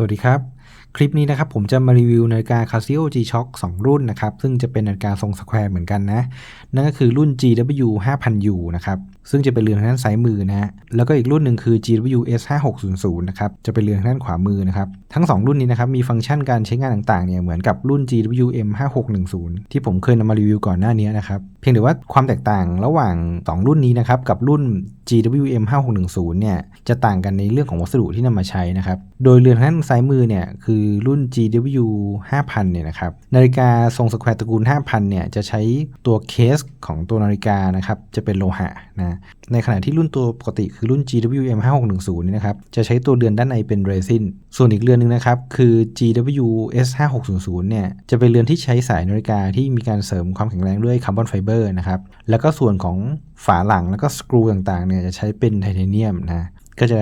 สวัสดีครับ คลิปนี้นะครับผมจะมารีวิวนาฬิกา Casio G-Shock 2 รุ่นนะครับซึ่งจะเป็นนาฬิกาทรงสแควร์เหมือนกันนะนั่นก็คือรุ่น GW 5000U นะครับซึ่งจะเป็นเรือนทางด้านซ้ายมือนะฮะแล้วก็อีกรุ่นหนึ่งคือ GW S 5600นะครับจะเป็นเรือนทางด้านขวามือนะครับทั้ง 2 รุ่นนี้นะครับมีฟังก์ชันการใช้งานต่างๆเนี่ยเหมือนกับรุ่น GW M 5610ที่ผมเคยนำมารีวิวก่อนหน้านี้นะครับเพียงแต่ว่าความแตกต่างระหว่าง 2 รุ่นนี้นะครับกับรุ่น GWM 5610เนี่ยจะต่างกันในเรื่องของวัสดุที่นำมาใช้นะครับโดยเรือนทางด้านซ้ายมือเนี่ยคือรุ่น GW 5000 เนี่ยนะครับ นาฬิกาทรงสแควร์ตระกูล 5000 เนี่ย จะใช้ตัวเคสของตัวนาฬิกานะครับ จะเป็นโลหะนะ ในขณะที่รุ่นตัวปกติคือรุ่น GWM 5610นี่ยนะครับ จะใช้ตัวเรือนด้านในเป็นเรซิน ส่วนอีกเรือนหนึ่งนะครับ คือ GW S 5600เนี่ย จะเป็นเรือนที่ใช้สายนาฬิกาที่มีการเสริมความแข็งแรงด้วยคาร์บอนไฟเบอร์นะครับ แล้วก็ส่วนของฝาหลังแล้วก็สกรูต่างๆเนี่ยจะใช้เป็นไทเทเนียมนะ ก็จะ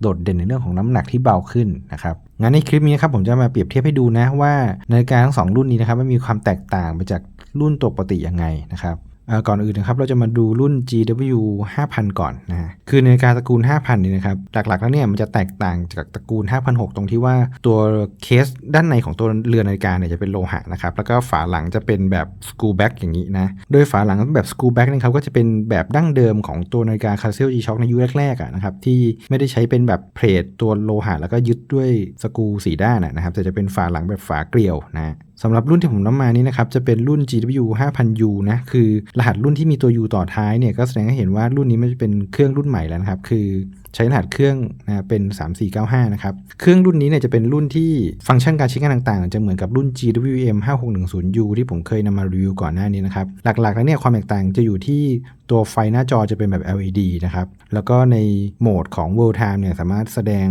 โดดเด่นในเรื่องของน้ำหนักที่เบาขึ้นนะครับงั้นในคลิปนี้ครับผมจะมาเปรียบเทียบให้ดูนะว่านาฬิกาทั้งสองรุ่นนี้นะครับมันมีความแตกต่างไปจากรุ่นตัวปกติยังไงนะครับ ก่อนอื่นนะครับเราจะมาดูรุ่น GW 5000 ก่อนนะคือนาฬิกาตระกูล 5000นี่นะครับหลักๆแล้วเนี่ยมันจะแตกต่างจากตระกูล 5006 ตรงที่ว่าตัวเคสด้านในของตัวเรือนนาฬิกาเนี่ยจะเป็นโลหะนะครับแล้วก็ฝาหลังจะเป็นแบบสกูแบ็กอย่างนี้นะโดยฝาหลังแบบสกูแบ็กนะครับก็จะเป็นแบบดั้งเดิมของตัวนาฬิกา Casio G-Shock ในยุคแรกๆนะครับที่ไม่ได้ใช้เป็นแบบเพลทตัวโลหะแล้วก็ยึดด้วยสกูสีด้านนะครับแต่จะเป็นฝาหลังแบบฝาเกลียวนะ สำหรับรุ่นที่ผมนำมานี้นะครับจะเป็นรุ่น GW 5000U นะคือรหัสรุ่นที่มีตัว U ต่อท้ายเนี่ยก็แสดงให้เห็นว่ารุ่นนี้มันจะเป็นเครื่องรุ่นใหม่แล้วนะครับคือใช้รหัสเครื่องนะเป็น 3495 นะครับ เครื่องรุ่นนี้เนี่ยจะเป็นรุ่นที่ฟังก์ชันการใช้งานต่างๆ จะเหมือนกับรุ่น GWM 5610U ที่ผมเคยนำมารีวิวก่อนหน้านี้นะครับ หลักๆ แล้วเนี่ยความแตกต่างจะอยู่ที่ตัวไฟหน้าจอจะเป็นแบบ LED นะครับ แล้วก็ในโหมดของ World Time เนี่ยสามารถแสดง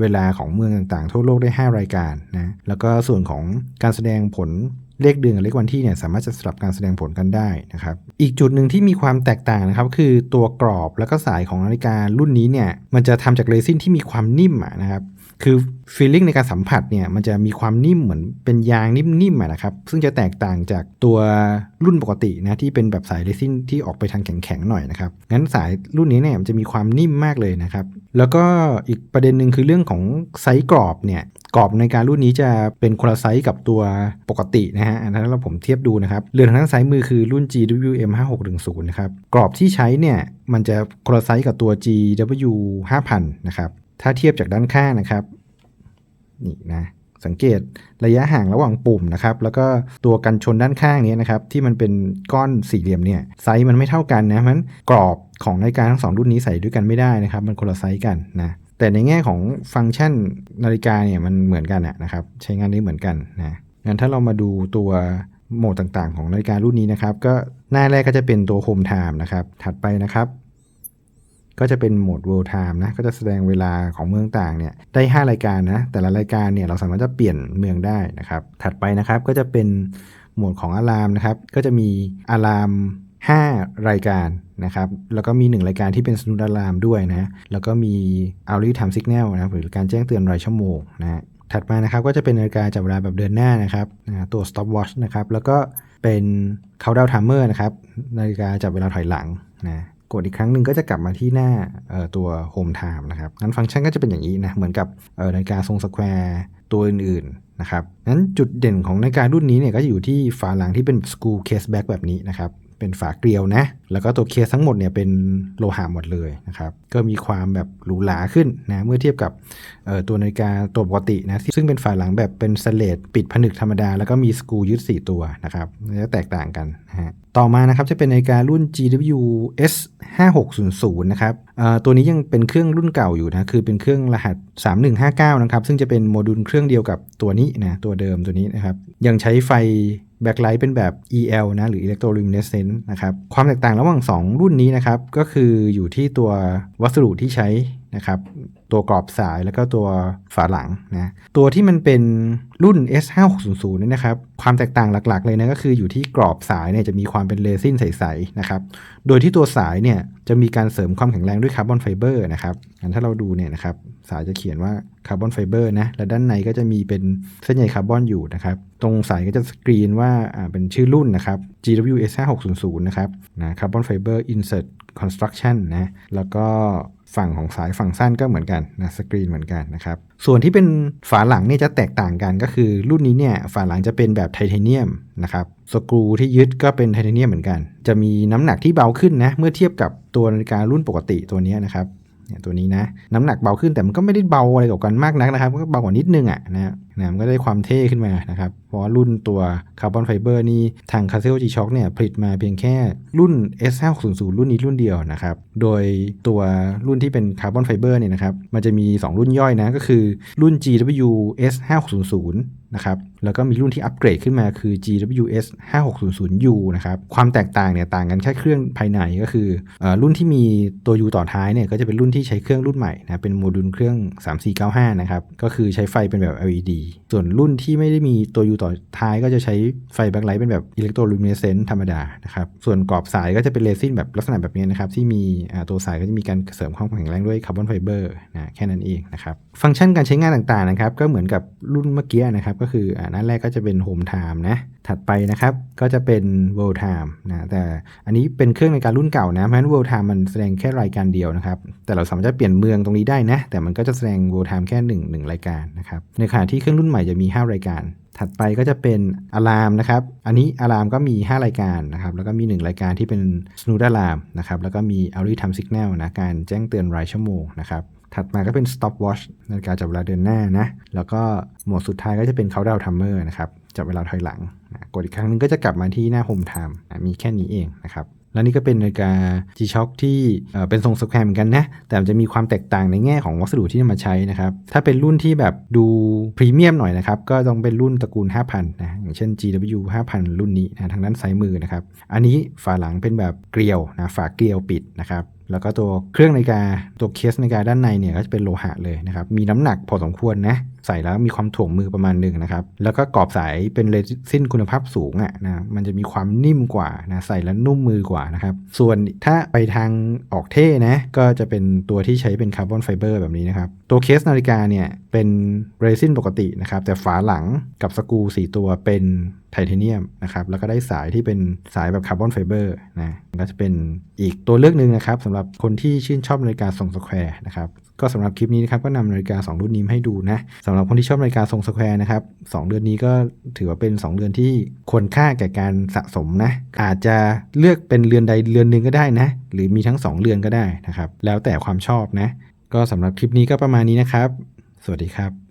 เวลาของเมืองต่างๆ ทั่วโลกได้ 5 รายการนะ แล้วก็ส่วนของการแสดงผล เลขเดือนกับเลขวันที่เนี่ยสามารถจะสลับการแสดงผลกันได้นะครับ อีกจุดหนึ่งที่มีความแตกต่างนะครับ คือตัวกรอบแล้วก็สายของนาฬิการุ่นนี้เนี่ยมันจะทำจากเรซินที่มีความนิ่มนะครับคือฟีลลิ่งในการสัมผัสเนี่ยมันจะมีความนิ่มเหมือนเป็นยางนิ่มๆนะครับ ซึ่งจะแตกต่างจากตัวรุ่นปกตินะที่เป็นแบบสายเรซินที่ออกไปทางแข็งๆหน่อยนะครับงั้นสายรุ่นนี้เนี่ยมันจะมีความนิ่มมากเลยนะครับแล้วก็อีกประเด็นหนึ่งคือเรื่องของไซส์กรอบเนี่ยกรอบในการรุ่นนี้จะเป็นคนละไซส์กับตัวปกตินะฮะอันนั้นเราผมเทียบดูนะครับเรือทางด้านซ้ายมือคือรุ่น GWM 5610นะครับกรอบที่ใช้เนี่ยมันจะคนละไซส์กับตัว GW 5000นะครับถ้าเทียบจากด้านข้างนะครับนี่นะสังเกตระยะห่างระหว่างปุ่มนะครับ แล้วก็ตัวกันชนด้านข้างนี้นะครับ ที่มันเป็นก้อนสี่เหลี่ยมเนี่ยไซส์มันไม่เท่ากันนะมันกรอบ ของนาฬิกาทั้งสองรุ่นนี้ใส่ด้วยกันไม่ได้นะครับ มันคนละไซส์กันนะแต่ในแง่ของฟังก์ชันนาฬิกาเนี่ยมันเหมือนกันนะครับ ใช้งานได้เหมือนกันนะงั้นถ้าเรามาดูตัวโหมดต่างๆ ของนาฬิการุ่นนี้นะครับ ก็หน้าแรกก็จะเป็นตัว Home Time นะครับ ถัดไปนะครับ ก็จะเป็นโหมด World Time นะ ก็จะแสดงเวลาของเมืองต่างเนี่ยได้ 5 รายการนะ แต่ละรายการเนี่ยเราสามารถจะเปลี่ยนเมืองได้นะครับ ถัดไปนะครับก็จะเป็นโหมดของอะลามนะครับ ก็จะมีอะลาม 5 รายการนะครับ แล้วก็มี 1 รายการที่เป็นสนุดอะลามด้วยนะ แล้วก็มี hourly time signal นะรหรือการแจ้งเตือนรายชั่วโมงนะถัดมานะครับก็จะเป็นนาฬิกาจับเวลาแบบเดินหน้านะครับตัว stopwatch นะครับ แล้วก็เป็น countdown timer นะครับนาฬิกาจับเวลาถอยหลังนะกดอีกครั้งหนึ่งก็จะกลับมาที่หน้าตัว Home Time นะครับงั้นฟังก์ชันก็จะเป็นอย่างนี้นะ เหมือนกับนาฬิกาทรงสแควร์ตัวอื่นๆนะครับงั้นจุดเด่นของนาฬิการุ่นนี้เนี่ยก็จะอยู่ที่ฝาหลังที่เป็น screw case back แบบนี้นะครับ เป็นฝาเกลียวนะ แล้วก็ตัวเคสทั้งหมดเนี่ยเป็นโลหะหมดเลยนะครับ ก็มีความแบบหรูหราขึ้นนะเมื่อเทียบกับตัวนาฬิกาตัวปกตินะซึ่งเป็นฝาหลังแบบเป็นสเลดปิดผนึกธรรมดา แล้วก็มีสกรูยึด 4 ตัวนะครับจะแตกต่างกันนะฮะต่อมานะครับจะเป็นนาฬิการุ่น GW S 5600นะครับตัวนี้ยังเป็นเครื่องรุ่นเก่าอยู่นะคือเป็นเครื่องรหัส 3159นะครับซึ่งจะเป็นโมดูลเครื่องเดียวกับตัวนี้นะตัวเดิมตัวนี้นะครับยังใช้ไฟแบ็คไลท์เป็นแบบ EL นะหรือ Electroluminescence นะครับความแตกต่างระหว่าง 2 รุ่นนี้นะครับ ก็คืออยู่ที่ตัววัสดุที่ใช้นะครับ ตัวกรอบสายแล้วก็ตัวฝาหลังนะตัวที่มันเป็นรุ่น S5600 นี่นะครับความแตกต่างหลักๆ เลยนะก็คืออยู่ที่กรอบสายเนี่ยจะมีความเป็นเรซินใสๆนะครับโดยที่ตัวสายเนี่ยจะมีการเสริมความแข็งแรงด้วยคาร์บอนไฟเบอร์นะครับงั้นถ้าเราดูเนี่ยนะครับสายจะเขียนว่าคาร์บอนไฟเบอร์นะและด้านในก็จะมีเป็นเส้นใยคาร์บอนอยู่นะครับตรงสายก็จะสกรีนว่าเป็นชื่อรุ่นนะครับ GWS 5600 นะครับนะคาร์บอนไฟเบอร์ insert construction นะแล้วก็ ฝั่งของสายฝั่งสั้นก็เหมือนกันนะสกรีนเหมือนกันนะครับ ส่วนที่เป็นฝาหลังเนี่ยจะแตกต่างกันก็คือรุ่นนี้เนี่ยฝาหลังจะเป็นแบบไทเทเนียมนะครับสกรูที่ยึดก็เป็นไทเทเนียมเหมือนกัน จะมีน้ำหนักที่เบาขึ้นนะเมื่อเทียบกับตัวนาฬิการุ่นปกติตัวนี้นะครับ เนี่ยตัวนี้นะน้ำหนักเบาขึ้นแต่มันก็ไม่ได้เบาอะไรกว่ากันมากนักนะครับก็เบากว่านิดนึงอะนะนะมันก็ได้ความเท่ขึ้นมานะครับเพราะรุ่นตัวคาร์บอนไฟเบอร์นี่ทาง c a s i o G Shock เนี่ยผลิตมาเพียงแค่รุ่น S5600 รุ่นนี้รุ่นเดียวนะครับโดยตัวรุ่นที่เป็นคาร์บอนไฟเบอร์เนี่ยนะครับมันจะมี 2 รุ่นย่อยนะก็คือรุ่น GW S5600 นะครับแล้วก็มีรุ่นที่อัปเกรดขึ้นมาคือ GWS 5600U นะครับ ความแตกต่างเนี่ยต่างกันแค่เครื่องภายในก็คืออรุ่นที่มีตัว U ต่อท้ายเนี่ยก็จะเป็นรุ่นที่ใช้เครื่องรุ่นใหม่นะเป็นโมดูลเครื่อง 3495 นะครับ ก็คือใช้ไฟเป็นแบบ LED ส่วนรุ่นที่ไม่ได้มีตัว U ต่อท้ายก็จะใช้ไฟแบ็คไลท์เป็นแบบอิเล็กโทรลูมิเนเซนต์ธรรมดานะครับ ส่วนกรอบสายก็จะเป็นเรซินแบบลักษณะแบบนี้นะครับที่มีตัวสายก็จะมีการเสริมความแข็งแรงด้วยคาร์บอนไฟเบอร์นะแค่นั้นเองนะครับฟังก์ชันการใช้งานต่างๆนะครับก็เหมือนกับรุ่นเมื่อกี้นะครับก็คือหน้าแรกก็จะเป็น Home Time นะ ถัดไปนะครับก็จะเป็น World Time นะแต่อันนี้เป็นเครื่องในการรุ่นเก่านะเพราะฉะนั้น World Time มันแสดงแค่รายการเดียวนะครับ แต่เราสามารถเปลี่ยนเมืองตรงนี้ได้นะ แต่มันก็จะแสดง World Time แค่1 1รายการนะครับในขณะที่เครื่องรุ่นใหม่จะมี 5 รายการถัดไปก็จะเป็นอะลามนะครับ อันนี้อะลามก็มี 5 รายการนะครับ แล้วก็มี 1 รายการที่เป็น snooze alarm นะครับ แล้วก็มี early time signal นะ การแจ้งเตือนรายชั่วโมงนะครับ ถัดมาก็เป็น stopwatch นาฬิกาจับเวลาเดินหน้านะ แล้วก็หมวดสุดท้ายก็จะเป็น countdown timer นะครับจับเวลาถอยหลังนะกดอีกครั้งหนึงก็จะกลับมาที่หน้า home time นะมีแค่นี้เองนะครับแล้วนี่ก็เป็นนาฬิกา G-Shock ที่เอ่อเป็นทรงสแควร์เหมือนกันนะ แต่มันจะมีความแตกต่างในแง่ของวัสดุที่นำมาใช้นะครับ ถ้าเป็นรุ่นที่แบบดูพรีเมียมหน่อยนะครับ ก็ต้องเป็นรุ่นตระกูล 5,000 นะ อย่างเช่น GW 5,000 รุ่นนี้นะทางด้านซ้ายมือนะครับ อันนี้ฝาหลังเป็นแบบเกลียวนะ ฝาเกลียวปิดนะครับ แล้วก็ตัวเครื่องนาฬิกาตัวเคสนาฬิกาด้านในเนี่ยก็จะเป็นโลหะเลยนะครับ มีน้ำหนักพอสมควรนะใส่แล้วมีความถ่วงมือประมาณหนึ่งนะครับ แล้วก็กรอบสายเป็นเรซินคุณภาพสูงอะ่ะนะมันจะมีความนิ่มกว่านะใส่แล้วนุ่มมือกว่านะครับ ส่วนถ้าไปทางออกเท่นะก็จะเป็นตัวที่ใช้เป็นคาร์บอนไฟเบอร์แบบนี้นะครับ ตัวเคสนาฬิกาเนี่ยเป็นเรซินปกตินะครับ แต่ฝาหลังกับสกรู4ตัวเป็นไทเทเนียมนะครับแล้วก็ได้สายที่เป็นสายแบบคาร์บอนไฟเบอร์นะก็จะเป็นอีกตัวเลือกหนึ่งนะครับสำหรับคนที่ชื่นชอบนาฬิกาทรงสแควร์นะครับ ก็สำหรับคลิปนี้นะครับก็นำนาฬิกา 2 รุ่นนี้ให้ดูนะสำหรับคนที่ชอบนาฬิกาทรงสแควร์นะครับสองเดือนนี้ก็ถือว่าเป็น 2 เดือนที่ควรค่าแก่การสะสมนะอาจจะเลือกเป็นเรือนใดเรือนหนึ่งก็ได้นะ หรือมีทั้ง 2 เรือนก็ได้นะครับแล้วแต่ความชอบนะ ก็สำหรับคลิปนี้ก็ประมาณนี้นะครับ สวัสดีครับ